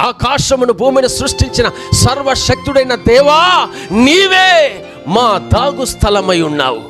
ఆకాశమును భూమిని సృష్టించిన సర్వశక్తుడైన దేవా నీవే మా దాగు స్థలమై ఉన్నావు.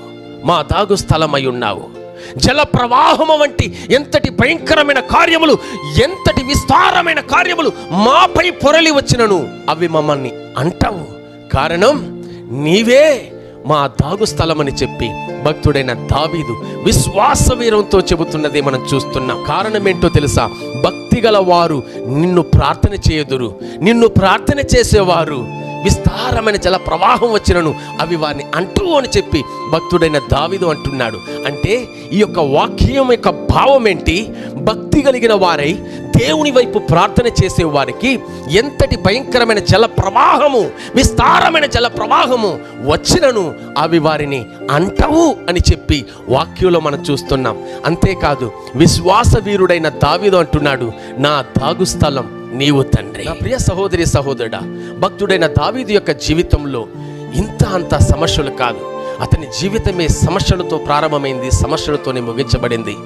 మా దాగు స్థలమై ఉన్నావు. జల ప్రవాహము వంటి ఎంతటి భయంకరమైన కార్యములు ఎంతటి విస్తారమైన కార్యములు మాపై పొరలి వచ్చినను అవి మమ్మల్ని అంటావు. కారణం నీవే మా దాగు స్థలమని చెప్పి భక్తుడైన దావీదు విశ్వాస వీరంతో చెబుతున్నదే మనం చూస్తున్నాం. కారణం ఏంటో తెలుసా? భక్తి గల వారు నిన్ను ప్రార్థన చేయదురు. నిన్ను ప్రార్థన చేసేవారు విస్తారమైన జల ప్రవాహం వచ్చినను అవి వారిని అంటూ అని చెప్పి భక్తుడైన దావిదు అంటున్నాడు. అంటే ఈ యొక్క వాక్యం యొక్క భావం ఏంటి? భక్తి కలిగిన వారై దేవుని వైపు ప్రార్థన చేసేవారికి ఎంతటి భయంకరమైన జల ప్రవాహము విస్తారమైన జల ప్రవాహము వచ్చినను అవి వారిని అంటవు అని చెప్పి వాక్యంలో మనం చూస్తున్నాం. అంతేకాదు విశ్వాస వీరుడైన దావీదు అంటున్నాడు నా దాగు స్థలం నీవు తండ్రి. నా ప్రియ సహోదరి సహోదరుడా భక్తుడైన దావీదు యొక్క జీవితంలో ఇంత అంత సమస్యలు కాదు. అతని జీవితమే సమస్యలతో ప్రారంభమైంది సమస్యలతోనే ముగించబడింది.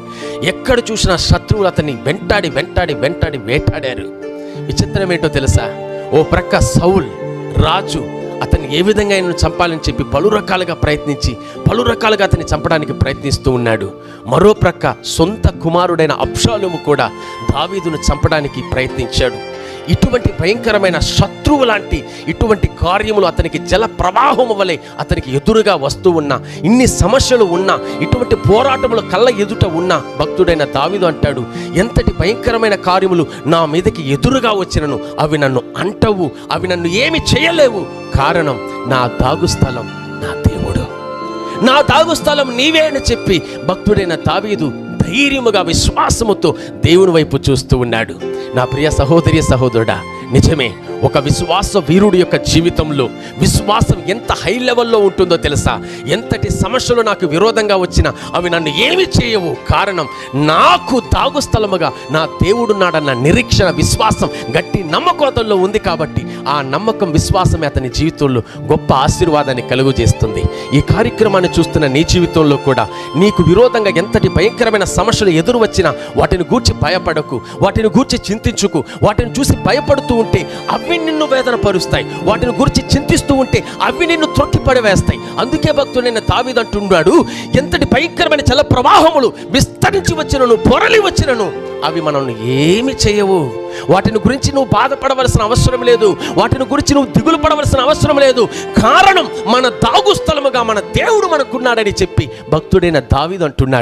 ఎక్కడ చూసినా శత్రువులు అతన్ని వెంటాడి వెంటాడి వెంటాడి వేటాడారు. విచిత్రం ఏంటో తెలుసా? ఓ ప్రక్క సౌల్ రాజు అతన్ని ఏ విధంగా ఆయనను చంపాలని చెప్పి పలు రకాలుగా ప్రయత్నించి పలు రకాలుగా అతన్ని చంపడానికి ప్రయత్నిస్తూ ఉన్నాడు. మరో ప్రక్క సొంత కుమారుడైన అప్షాలుము కూడా దావీదును చంపడానికి ప్రయత్నించాడు. ఇటువంటి భయంకరమైన శత్రువు లాంటి ఇటువంటి కార్యములు అతనికి జల ప్రవాహము వలె అతనికి ఎదురుగా వస్తూ ఉన్నా ఇన్ని సమస్యలు ఉన్నా ఇటువంటి పోరాటములు కళ్ళ ఎదుట ఉన్న భక్తుడైన దావిదు అంటాడు ఎంతటి భయంకరమైన కార్యములు నా మీదకి ఎదురుగా వచ్చినను అవి నన్ను అంటవు అవి నన్ను ఏమి చేయలేవు. కారణం నా దాగు స్థలం నా దేవుడు. నా దాగు స్థలం నీవే అని చెప్పి భక్తుడైన దావీదు ధైర్యముగా విశ్వాసముతో దేవుని వైపు చూస్తూ ఉన్నాడు. నా ప్రియ సహోదరి సహోదరుడా నిజమే ఒక విశ్వాస వీరుడు యొక్క జీవితంలో విశ్వాసం ఎంత హై లెవెల్లో ఉంటుందో తెలుసా? ఎంతటి సమస్యలు నాకు విరోధంగా వచ్చినా అవి నన్ను ఏమి చేయవు. కారణం నాకు తాగు స్థలముగా నా దేవుడున్నాడన్న నిరీక్షణ విశ్వాసం గట్టి నమ్మకోతంలో ఉంది కాబట్టి ఆ నమ్మకం విశ్వాసమే అతని జీవితంలో గొప్ప ఆశీర్వాదాన్ని కలుగు చేస్తుంది ఈ కార్యక్రమాన్ని చూస్తున్న నీ జీవితంలో కూడా నీకు విరోధంగా ఎంతటి భయంకరమైన సమస్యలు ఎదురు వచ్చినా వాటిని గూర్చి భయపడకు వాటిని గూర్చి చింతించుకు వాటిని చూసి భయపడుతూ ఉంటే అవి నిన్ను వేదన పరుస్తాయి వాటిని గురించి చింతిస్తూ ఉంటే అవి నిన్ను త్రొక్కి పడవేస్తాయి. అందుకే భక్తుడు నిన్న తావిదంటున్నాడు ఎంతటి భయంకరమైన జల ప్రవాహములు విస్తరించి వచ్చినను పొరలి వచ్చినను అవి మనల్ని ఏమి చేయవు. వాటిని గురించి నువ్వు బాధపడవలసిన అవసరం లేదు. వాటిని గురించి నువ్వు దిగులు పడవలసిన అవసరం లేదు. కారణం మన దాగు స్థలముగా మన దేవుడు మనకున్నాడని చెప్పి భక్తుడైన దావిదంటున్నాడు